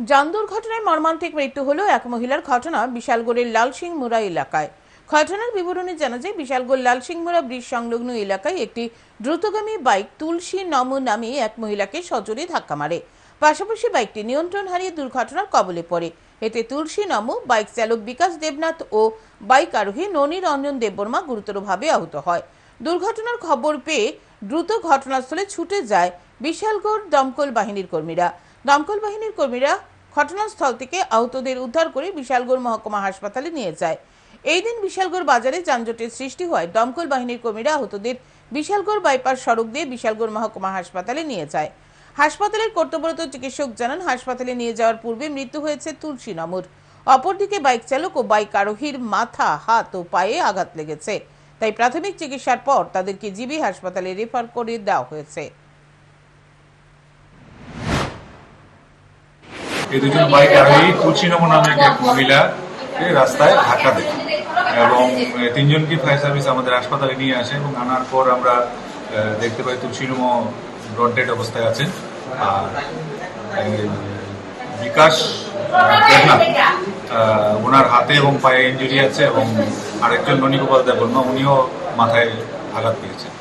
যান দুর্ঘটনায় মর্মান্তিক মৃত্যু হলো এক মহিলার ঘটনা বিশালগড়ের লালসিংমুড়া এলাকায়। ঘটনার বিবরণে জানা যায়, বিশালগড় লালসিংমুড়া ব্রিজ সংলগ্ন এলাকায় একটি দ্রুতগামী বাইক তুলসী নম নামে এক মহিলাকে সজোরে ধাক্কা মারে। পাশাপাশি বাইকটি নিয়ন্ত্রণ হারিয়ে দুর্ঘটনার কবলে পড়ে। এতে তুলসী নম, বাইক চালক বিকাশ দেবনাথ ও বাইক আরোহী ননী রঞ্জন দেববর্মা গুরুতরভাবে আহত হয়। দুর্ঘটনার খবর পেয়ে দ্রুত ঘটনাস্থলে ছুটে যায় বিশালগড় দমকল বাহিনীর কর্মীরা। দমকল বাহিনীর কর্মীরা ঘটনাস্থল থেকে আহতদের উদ্ধার করে বিশালগড় মহকুমা হাসপাতালে নিয়ে যায়। এই দিন বিশালগড় বাজারে যানজটের সৃষ্টি হয়। দমকল বাহিনীর কর্মীরা আহতদের বিশালগড় বাইপাস সড়ক দিয়ে বিশালগড় মহকুমা হাসপাতালে নিয়ে যায়। হাসপাতালের কর্তব্যরত চিকিৎসক জানান, হাসপাতালে নিয়ে যাওয়ার পূর্বে মৃত্যু হয়েছে তুলসী নমুর। অপরদিকে বাইক চালক ও বাইক আরোহীর মাথা, হাত ও পায়ে আঘাত লেগেছে। তাই প্রাথমিক চিকিৎসার পর তাদেরকে জিবি হাসপাতালে রেফার করে দেওয়া হয়েছে। এই দুজন বাইক আরোহী তুলসীনম নামে এক মহিলা রাস্তায় ধাক্কা দেয়। এবং তিনজনকে ফায়ার সার্ভিস আমাদের হাসপাতালে নিয়ে আসে এবং আনার পর আমরা দেখতে পাই তুলসীনম ব্রডেড অবস্থায় আছেন। আর বিকাশ ওনার হাতে এবং পায়ে ইঞ্জুরি আছে এবং আরেকজন ননীগোপাল দেববর্মা, উনিও মাথায় আঘাত পেয়েছেন।